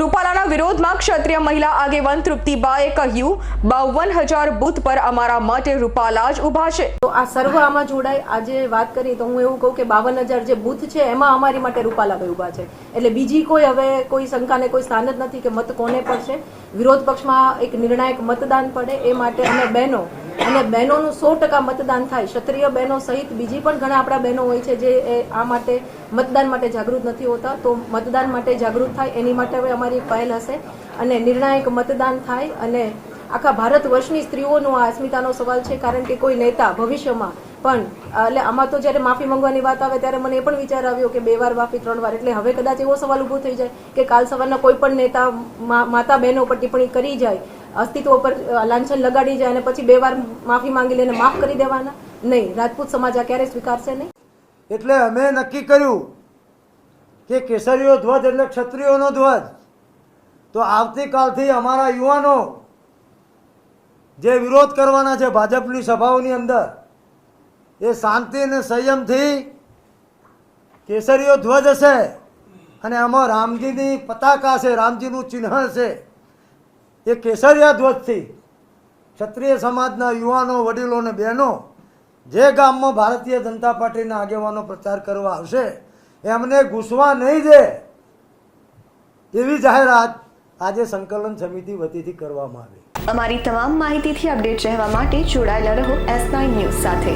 રૂપાલાના વિરોધમાં ક્ષત્રિય મહિલા આગેવાન તૃપ્તિબાએ કહ્યું બાવન હજાર બૂથ પર અમારા માટે રૂપાલા જ ઊભા છે. તો આ સર્વ આમાં જોડાય, આજે વાત કરી તો હું એવું કહું કે બાવન હજાર જે બૂથ છે, એમાં અમારી માટે રૂપાલાભાઈ ઊભા છે. એટલે બીજી કોઈ હવે કોઈ શંકાને કોઈ સ્થાન જ નથી કે મત કોને પડશે. વિરોધ પક્ષમાં એક નિર્ણાયક મતદાન પડે, એ માટે અમે બહેનો અને બહેનોનું સો ટકા મતદાન થાય. ક્ષત્રિય બહેનો સહિત બીજી પણ ઘણા આપણા બહેનો હોય છે જે આ માટે મતદાન માટે જાગૃત નથી હોતા. તો મતદાન માટે જાગૃત થાય એની માટે હવે અમારી પહેલ હશે. અને નિર્ણાયક મતદાન થાય અને આખા ભારત વર્ષની સ્ત્રીઓનો આ અસ્મિતાનો સવાલ છે. કારણ કે કોઈ નેતા ભવિષ્યમાં પણ, એટલે આમાં તો જ્યારે માફી માંગવાની વાત આવે ત્યારે મને એ પણ વિચાર આવ્યો કે બે વાર માફી, ત્રણ વાર. એટલે હવે કદાચ એવો સવાલ ઊભો થઈ જાય કે કાલ સવારના કોઈ પણ નેતા માતા બહેનો પર ટિપ્પણી કરી જાય અસ્તિત્વ પર લાંછન લગાડી જાય અને પછી બે વાર માફી માંગી લઈને માફ કરી દેવાના? નહીં, રાજપૂત સમાજ આ ક્યારેય સ્વીકારશે નહીં. એટલે અમે નક્કી કર્યું કે કેસરીઓ ધ્વજ એટલે ક્ષત્રિયોનો ધ્વજ. તો આવતીકાલથી અમારા યુવાનો જે વિરોધ કરવાના છે ભાજપની સભાઓની અંદર, એ શાંતિ અને સંયમથી કેસરીઓ ધ્વજ હશે અને આમાં રામજીની પતાકા છે રામજીનું ચિહ્ન છે એ કેસરિયા ધ્વજથી ક્ષત્રિય સમાજના યુવાનો, વડીલો અને બહેનો જે ગામમાં ભારતીય જનતા પાર્ટીના આગેવાનો પ્રચાર કરવા આવશે એમને ઘૂસવા નહીં દે એવી જાહેરાત આજે સંકલન સમિતિ વતીથી કરવામાં આવી. અમારી તમામ માહિતીથી અપડેટ રહેવા માટે જોડાયેલા રહો એસ ન્યૂઝ સાથે.